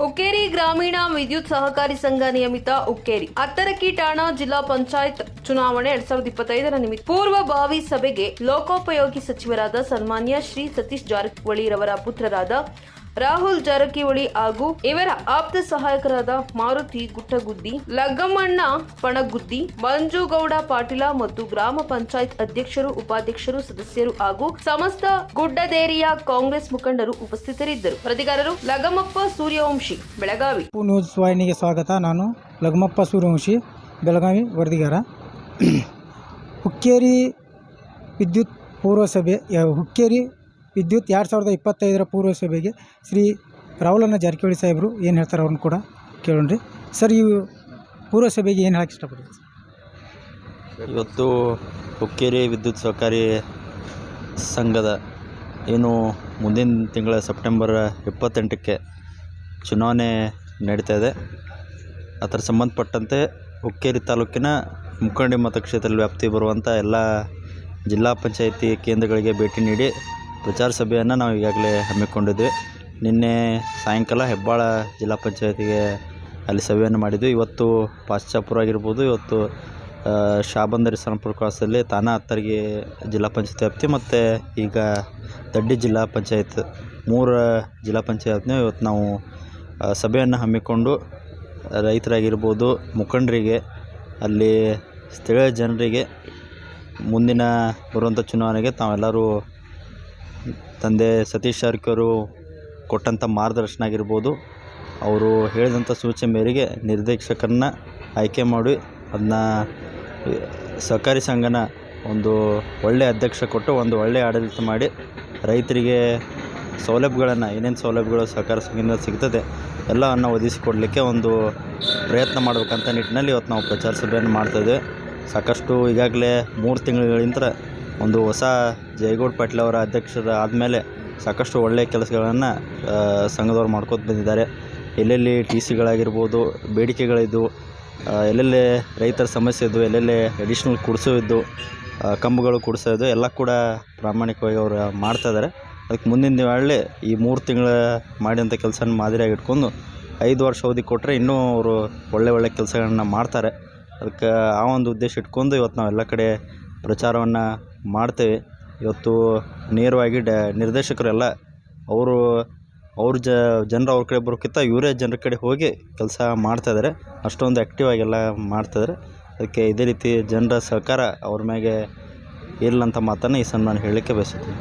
ಹುಕ್ಕೇರಿ ಗ್ರಾಮೀಣ ವಿದ್ಯುತ್ ಸಹಕಾರಿ ಸಂಘ ನಿಯಮಿತ ಉಕ್ಕೇರಿ. ಹತ್ತರಕ್ಕಿ ಠಾಣಾ ಜಿಲ್ಲಾ ಪಂಚಾಯತ್ ಚುನಾವಣೆ ಎರಡ್ ಸಾವಿರದ ಇಪ್ಪತ್ತೈದರ ನಿಮಿತ್ತ. ಪೂರ್ವಭಾವಿ ಸಭೆಗೆ ಲೋಕೋಪಯೋಗಿ ಸಚಿವರಾದ ಸನ್ಮಾನ್ಯ ಶ್ರೀ ಸತೀಶ್ ಜಾರಕಿಹೊಳಿರವರ ಪುತ್ರರಾದ ರಾಹುಲ್ ಜಾರಕಿಹೊಳಿ ಹಾಗೂ ಇವರ ಆಪ್ತ ಸಹಾಯಕರಾದ ಮಾರುತಿ ಗುಟ್ಟಗುದ್ದಿ, ಲಗ್ಗಮ್ಮಣ್ಣ ಪಣಗುದ್ದಿ, ಮಂಜುಗೌಡ ಪಾಟೀಲ ಮತ್ತು ಗ್ರಾಮ ಪಂಚಾಯತ್ ಅಧ್ಯಕ್ಷರು, ಉಪಾಧ್ಯಕ್ಷರು, ಸದಸ್ಯರು ಹಾಗೂ ಸಮಸ್ತ ಗುಡ್ಡದೇರಿಯ ಕಾಂಗ್ರೆಸ್ ಮುಖಂಡರು ಉಪಸ್ಥಿತರಿದ್ದರು. ಪ್ರತಿಗಾರರು ಲಗಮಪ್ಪ ಸೂರ್ಯವಂಶಿ, ಬೆಳಗಾವಿ. ನ್ಯೂಸ್ ವಾಹಿನಿಗೆ ಸ್ವಾಗತ. ನಾನು ಲಗಮಪ್ಪ ಸೂರ್ಯವಂಶಿ, ಬೆಳಗಾವಿ ವರದಿಗಾರ. ಹುಕ್ಕೇರಿ ವಿದ್ಯುತ್ ಪೂರ್ವಸಭೆ ಹುಕ್ಕೇರಿ ವಿದ್ಯುತ್ ಎರಡು ಸಾವಿರದ ಇಪ್ಪತ್ತೈದರ ಪೂರ್ವಸಭೆಗೆ ಶ್ರೀ ರಾಹುಲಣ್ಣ ಜಾರಕಿಹೊಳಿ ಸಾಹೇಬರು ಏನು ಹೇಳ್ತಾರೆ ಅವ್ರನ್ನ ಕೂಡ ಕೇಳೋಣ್ರಿ. ಸರ್, ಇವು ಪೂರ್ವಸಭೆಗೆ ಏನು ಹೇಳಕ್ಕೆ ಇಷ್ಟಪಡ್ತೀರಿ? ಇವತ್ತು ಹುಕ್ಕೇರಿ ವಿದ್ಯುತ್ ಸಹಕಾರಿ ಸಂಘದ ಏನು ಮುಂದಿನ ತಿಂಗಳ ಸೆಪ್ಟೆಂಬರ್ ಇಪ್ಪತ್ತೆಂಟಕ್ಕೆ ಚುನಾವಣೆ ನಡೀತಾ ಇದೆ. ಅದರ ಸಂಬಂಧಪಟ್ಟಂತೆ ಹುಕ್ಕೇರಿ ತಾಲೂಕಿನ ಮುಖಂಡಿ ಮತಕ್ಷೇತ್ರದಲ್ಲಿ ವ್ಯಾಪ್ತಿ ಬರುವಂಥ ಎಲ್ಲ ಜಿಲ್ಲಾ ಪಂಚಾಯಿತಿ ಕೇಂದ್ರಗಳಿಗೆ ಭೇಟಿ ನೀಡಿ ಪ್ರಚಾರ ಸಭೆಯನ್ನು ನಾವು ಈಗಾಗಲೇ ಹಮ್ಮಿಕೊಂಡಿದ್ವಿ. ನಿನ್ನೆ ಸಾಯಂಕಾಲ ಹೆಬ್ಬಾಳ ಜಿಲ್ಲಾ ಪಂಚಾಯತಿಗೆ ಅಲ್ಲಿ ಸಭೆಯನ್ನು ಮಾಡಿದ್ವಿ. ಇವತ್ತು ಪಾಶ್ಚಾಪುರ ಆಗಿರ್ಬೋದು, ಇವತ್ತು ಶಾಬಂದರಿ ಸನಪುರ ಕ್ರಾಸಲ್ಲಿ ತಾನಾ ಹತ್ತರಿಗೆ ಜಿಲ್ಲಾ ಪಂಚಾಯತ್ ವ್ಯಾಪ್ತಿ ಮತ್ತು ಈಗ ದಡ್ಡಿ ಜಿಲ್ಲಾ ಪಂಚಾಯತ್, ಮೂರು ಜಿಲ್ಲಾ ಪಂಚಾಯತ್ನ ಇವತ್ತು ನಾವು ಸಭೆಯನ್ನು ಹಮ್ಮಿಕೊಂಡು ರೈತರಾಗಿರ್ಬೋದು, ಮುಖಂಡರಿಗೆ, ಅಲ್ಲಿ ಸ್ಥಳೀಯ ಜನರಿಗೆ ಮುಂದಿನ ಬರುವಂಥ ಚುನಾವಣೆಗೆ ತಾವೆಲ್ಲರೂ ತಂದೆ ಸತೀಶ್ ಜಾರಕಿಹೊಳಿ ಕೊಟ್ಟಂಥ ಮಾರ್ಗದರ್ಶನ ಆಗಿರ್ಬೋದು. ಅವರು ಹೇಳಿದಂಥ ಸೂಚನೆ ಮೇರೆಗೆ ನಿರ್ದೇಶಕರನ್ನ ಆಯ್ಕೆ ಮಾಡಿ ಅದನ್ನ ಸಹಕಾರಿ ಸಂಘನ ಒಂದು ಒಳ್ಳೆಯ ಅಧ್ಯಕ್ಷ ಕೊಟ್ಟು ಒಂದು ಒಳ್ಳೆಯ ಆಡಳಿತ ಮಾಡಿ ರೈತರಿಗೆ ಸೌಲಭ್ಯಗಳನ್ನು, ಏನೇನು ಸೌಲಭ್ಯಗಳು ಸಹಕಾರ ಸಂಘದಿಂದ ಸಿಗ್ತದೆ ಎಲ್ಲವನ್ನು ಒದಗಿಸಿಕೊಡಲಿಕ್ಕೆ ಒಂದು ಪ್ರಯತ್ನ ಮಾಡಬೇಕಂತ ನಿಟ್ಟಿನಲ್ಲಿ ಇವತ್ತು ನಾವು ಪ್ರಚಾರ ಸಭೆಯನ್ನು ಮಾಡ್ತಾಯಿದ್ದೇವೆ ಸಾಕಷ್ಟು ಈಗಾಗಲೇ ಮೂರು ತಿಂಗಳುಗಳಿಂದ ಒಂದು ಹೊಸ ಜಯಗೌಡ ಪಾಟೀಲ್ ಅವರ ಅಧ್ಯಕ್ಷರಾದ ಆದಮೇಲೆ ಸಾಕಷ್ಟು ಒಳ್ಳೆಯ ಕೆಲಸಗಳನ್ನು ಸಂಘದವ್ರು ಮಾಡ್ಕೋತ ಬಂದಿದ್ದಾರೆ. ಎಲ್ಲೆಲ್ಲಿ ಟಿ ಸಿಗಳಾಗಿರ್ಬೋದು, ಬೇಡಿಕೆಗಳಿದ್ದು ಎಲ್ಲೆಲ್ಲಿ ರೈತರ ಸಮಸ್ಯೆ ಇದ್ದು, ಎಲ್ಲೆಲ್ಲಿ ಅಡಿಷ್ನಲ್ ಕುಡಿಸೋ ಇದ್ದು ಕಂಬಗಳು ಕುಡಿಸೋ ಇದ್ದು, ಎಲ್ಲ ಕೂಡ ಪ್ರಾಮಾಣಿಕವಾಗಿ ಅವರು ಮಾಡ್ತಾಯಿದ್ದಾರೆ ಅದಕ್ಕೆ ಮುಂದಿನ ದಿನಗಳಲ್ಲಿ ಈ ಮೂರು ತಿಂಗಳ ಮಾಡಿದಂಥ ಕೆಲಸನ ಮಾದರಿಯಾಗಿ ಇಟ್ಕೊಂಡು ಐದು ವರ್ಷ ಅವಧಿ ಕೊಟ್ಟರೆ ಇನ್ನೂ ಅವರು ಒಳ್ಳೆ ಒಳ್ಳೆ ಕೆಲಸಗಳನ್ನ ಮಾಡ್ತಾರೆ. ಅದಕ್ಕೆ ಆ ಒಂದು ಉದ್ದೇಶ ಇಟ್ಕೊಂಡು ಇವತ್ತು ನಾವು ಎಲ್ಲ ಕಡೆ ಪ್ರಚಾರವನ್ನು ಮಾಡ್ತೇವೆ. ಇವತ್ತು ನೇರವಾಗಿ ಡ, ನಿರ್ದೇಶಕರೆಲ್ಲ ಅವರು, ಅವ್ರ ಜನರು ಅವ್ರ ಕಡೆ ಬರೋಕ್ಕಿಂತ ಇವರೇ ಜನರ ಕಡೆ ಹೋಗಿ ಕೆಲಸ ಮಾಡ್ತಾಯಿದ್ದಾರೆ ಅಷ್ಟೊಂದು ಆ್ಯಕ್ಟಿವ್ ಆಗೆಲ್ಲ ಮಾಡ್ತಾಯಿದ್ದಾರೆ ಅದಕ್ಕೆ ಇದೇ ರೀತಿ ಜನರ ಸಹಕಾರ ಅವ್ರ ಮ್ಯಾಗೆ ಅಂತ ಮಾತನ್ನು ಈ ಸನ್ಮಾನ ಹೇಳಲಿಕ್ಕೆ ಬಯಸುತ್ತೀನಿ.